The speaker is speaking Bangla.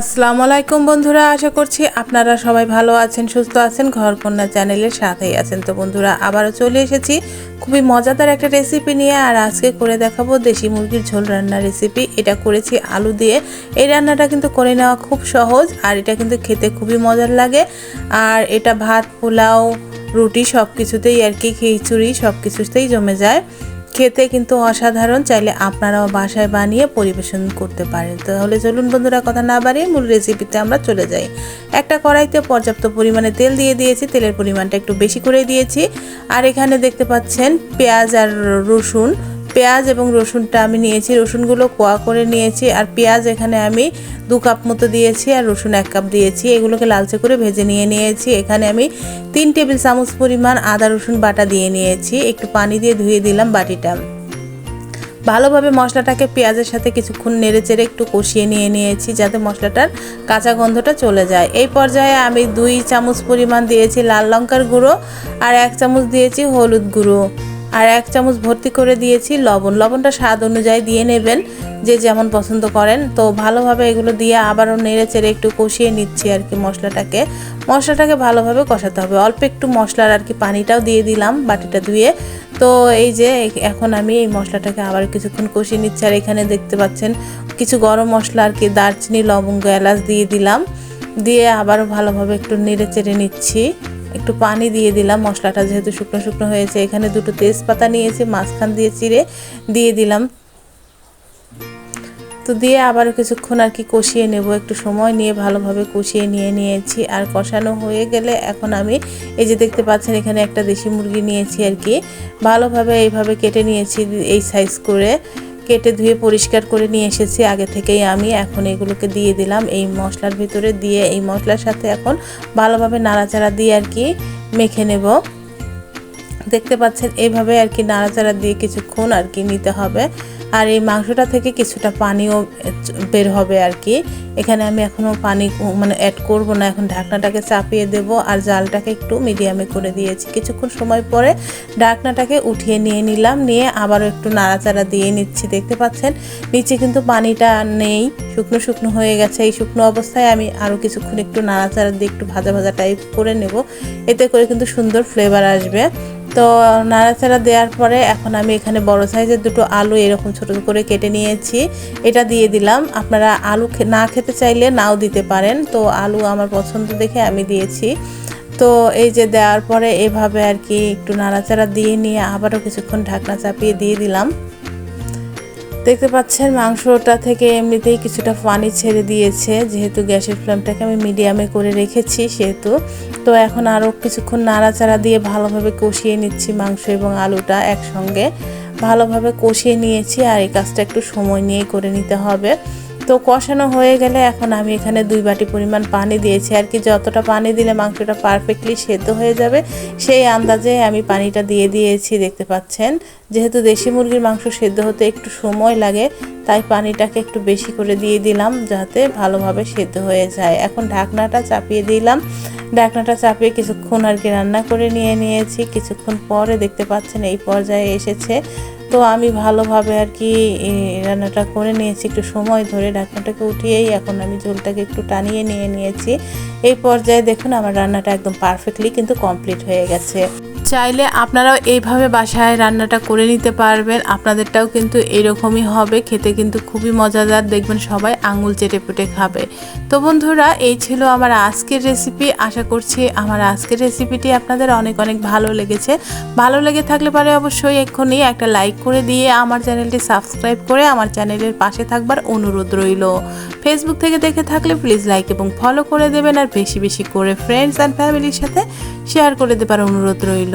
আসসালামু আলাইকুম বন্ধুরা, আশা করছি আপনারা সবাই ভালো আছেন, সুস্থ আছেন, ঘরকন্যা চ্যানেলের সাথেই আছেন। তো বন্ধুরা, আবারও চলে এসেছি খুবই মজাদার একটা রেসিপি নিয়ে, আর আজকে করে দেখাবো দেশি মুরগির ঝোল রান্নার রেসিপি এটা করেছি আলু দিয়ে। এই রান্নাটা কিন্তু করে নেওয়া খুব সহজ, আর এটা কিন্তু খেতে খুবই মজার লাগে। আর এটা ভাত, পোলাও, রুটি সব কিছুতেই আর কি, খিচুড়ি সব কিছুতেই জমে যায়। খেতে কিন্তু অসাধারণ, চাইলে আপনারাও বাসায় বানিয়ে পরিবেশন করতে পারেন। তাহলে চলুন বন্ধুরা, কথা না বাড়িয়ে মূল রেসিপিতে আমরা চলে যাই। একটা কড়াইতে পর্যাপ্ত পরিমাণে তেল দিয়ে দিয়েছি, তেলের পরিমাণটা একটু বেশি করে দিয়েছি। আর এখানে দেখতে পাচ্ছেন পেঁয়াজ আর রসুন পেঁয়াজ এবং রসুনটা আমি নিয়েছি। রসুনগুলো কোয়া করে নিয়েছি আর পেঁয়াজ এখানে আমি দু কাপ মতো দিয়েছি আর রসুন এক কাপ দিয়েছি। এগুলোকে লালচে করে ভেজে নিয়ে নিয়েছি। এখানে আমি তিন টেবিল চামচ পরিমাণ আদা, রসুন বাটা দিয়ে নিয়েছি। একটু পানি দিয়ে ধুয়ে দিলাম বাটিটা। ভালোভাবে মশলাটাকে পেঁয়াজের সাথে কিছুক্ষণ নেড়ে চেড়ে একটু কষিয়ে নিয়ে নিয়েছি যাতে মশলাটার কাঁচা গন্ধটা চলে যায়। এই পর্যায়ে আমি দুই চামচ পরিমাণ দিয়েছি লাল লঙ্কার গুঁড়ো আর এক চামচ দিয়েছি হলুদ গুঁড়ো। আর এক চামচ ভর্তি করে দিয়েছি লবণ। লবণটা স্বাদ অনুযায়ী দিয়ে নেবেন, যে যেমন পছন্দ করেন। তো ভালোভাবে এগুলো দিয়ে আবারও নেড়ে চেড়ে একটু কষিয়ে নিচ্ছি আর কি মশলাটাকে। মশলাটাকে ভালোভাবে কষাতে হবে। অল্প একটু মশলার আর কি পানিটাও দিয়ে দিলাম বাটিটা ধুয়ে। তো এই যে এখন আমি এই মশলাটাকে আবার কিছুক্ষণ কষিয়ে নিচ্ছি। আর এখানে দেখতে পাচ্ছেন কিছু গরম মশলা আর কি দারচিনি, লবঙ্গ, এলাচ দিয়ে দিলাম। দিয়ে আবারও ভালোভাবে একটু নেড়ে চেড়ে নিচ্ছি। একটু পানি দিয়ে দিলাম, মশলাটা যেহেতু শুকনো শুকনো হয়েছে, এখানে দুটো তেজপাতা নিয়েছি, মাঝখান দিয়ে চিড়ে দিয়ে দিলাম। তো দিয়ে আবারও কিছুক্ষণ আর কি কষিয়ে নেব, একটু সময় নিয়ে ভালোভাবে কষিয়ে নিয়ে নিয়েছি। আর কষানো হয়ে গেলে এখন আমি, এই যে দেখতে পাচ্ছেন এখানে একটা দেশি মুরগি নিয়েছি আর কি। ভালোভাবে এইভাবে কেটে নিয়েছি এই সাইজ করে। কেটে ধুয়ে পরিষ্কার করে নিয়ে এসেছি। আগে থেকেই আমি এখন এগুলোকে দিয়ে দিলাম। এই মশলার ভিতরে দিয়ে এই মশলার সাথে এখন ভালোভাবে নাড়াচাড়া দিয়ে আর কি মেখে নেব। দেখতে পাচ্ছেন এইভাবে আর কি নাড়াচাড়া দিয়ে কিছুক্ষণ আর কি নিতে হবে। আর এই মাংসটা থেকে কিছুটা পানিও বের হবে আর কি। এখানে আমি এখনও পানি মানে অ্যাড করব না, এখন ঢাকনাটাকে চাপিয়ে দেব আর জালটাকে একটু মিডিয়ামে করে দিয়েছি। কিছুক্ষণ সময় পরে ঢাকনাটাকে উঠিয়ে নিয়ে নিলাম, নিয়ে আবারও একটু নাড়াচাড়া দিয়ে নিচ্ছি, দেখতে পাচ্ছেন? নিচে কিন্তু পানিটা নেই, শুকনো শুকনো হয়ে গেছে। এই শুকনো অবস্থায় আমি আরও কিছুক্ষণ একটু নাড়াচাড়া দিয়ে একটু ভাজা ভাজা টাইপ করে নেব। এতে করে কিন্তু সুন্দর ফ্লেভার আসবে। তো নাড়াচাড়া দেওয়ার পরে এখন আমি এখানে বড় সাইজের দুটো আলু এরকম ছোট করে কেটে নিয়েছি। এটা দিয়ে দিলাম। আপনারা আলু না খেতে চাইলে নাও দিতে পারেন। তো আলু আমার পছন্দ দেখে আমি দিয়েছি। তো এই যে দেওয়ার পরে এভাবে আর কি একটু নাড়াচাড়া দিয়ে নিয়ে আবারও কিছুক্ষণ ঢাকনা চাপিয়ে দিয়ে দিলাম। দেখতে পাচ্ছেন মাংসটা থেকে এমনিতেই কিছুটা পানি ছেড়ে দিয়েছে। যেহেতু গ্যাসের ফ্লেমটাকে আমি মিডিয়ামে করে রেখেছি সেহেতু। তো এখন আরও কিছুক্ষণ নাড়াচাড়া দিয়ে ভালোভাবে কষিয়ে নিচ্ছি মাংস এবং আলুটা একসঙ্গে। ভালোভাবে কষিয়ে নিয়েছি আর এই কাজটা একটু সময় নিয়ে করে নিতে হবে। তো কষানো হয়ে গেলে এখন আমি এখানে দুই বাটি পরিমাণ পানি দিয়েছি। আর কি যতটা পানি দিলে মাংসটা পারফেক্টলি সেদ্ধ হয়ে যাবে, সেই আন্দাজে আমি পানিটা দিয়ে দিয়েছি, দেখতে পাচ্ছেন। যেহেতু দেশি মুরগির মাংস সেদ্ধ হতে একটু সময় লাগে, তাই পানিটাকে একটু বেশি করে দিয়ে দিলাম যাতে ভালোভাবে সেদ্ধ হয়ে যায়। এখন ঢাকনাটা চাপিয়ে দিলাম। ঢাকনাটা চাপিয়ে কিছুক্ষণ আর কি রান্না করে নিয়ে নিয়েছি। কিছুক্ষণ পরে দেখতে পাচ্ছেন এই পর্যায়ে এসেছে। তো আমি ভালোভাবে আর কি রান্নাটা করে নিয়েছি, একটু সময় ধরে ঢাকনাটাকে উঠিয়েই এখন আমি ঝোলটাকে একটু টানিয়ে নিয়ে নিয়েছি। এই পর্যায়ে দেখুন আমার রান্নাটা একদম পারফেক্টলি কিন্তু কমপ্লিট হয়ে গেছে। চাইলে আপনারাও এইভাবে বাসায় রান্নাটা করে নিতে পারবেন। আপনাদেরটাও কিন্তু এরকমই হবে। খেতে কিন্তু খুবই মজাদার। দেখবেন সবাই আঙুল চেটে পুটে খাবে। তো বন্ধুরা, এই ছিল আমার আজকের রেসিপি আশা করছি আমার আজকের রেসিপিটি আপনাদের অনেক অনেক ভালো লেগেছে। ভালো লেগে থাকলে পারে অবশ্যই এক্ষুনি একটা লাইক করে দিয়ে আমার চ্যানেলটি সাবস্ক্রাইব করে আমার চ্যানেলের পাশে থাকবার অনুরোধ রইল। ফেসবুক থেকে দেখে থাকলে প্লিজ লাইক এবং ফলো করে দেবেন। আর বেশি বেশি করে ফ্রেন্ডস অ্যান্ড ফ্যামিলির সাথে শেয়ার করে দেবার অনুরোধ রইল।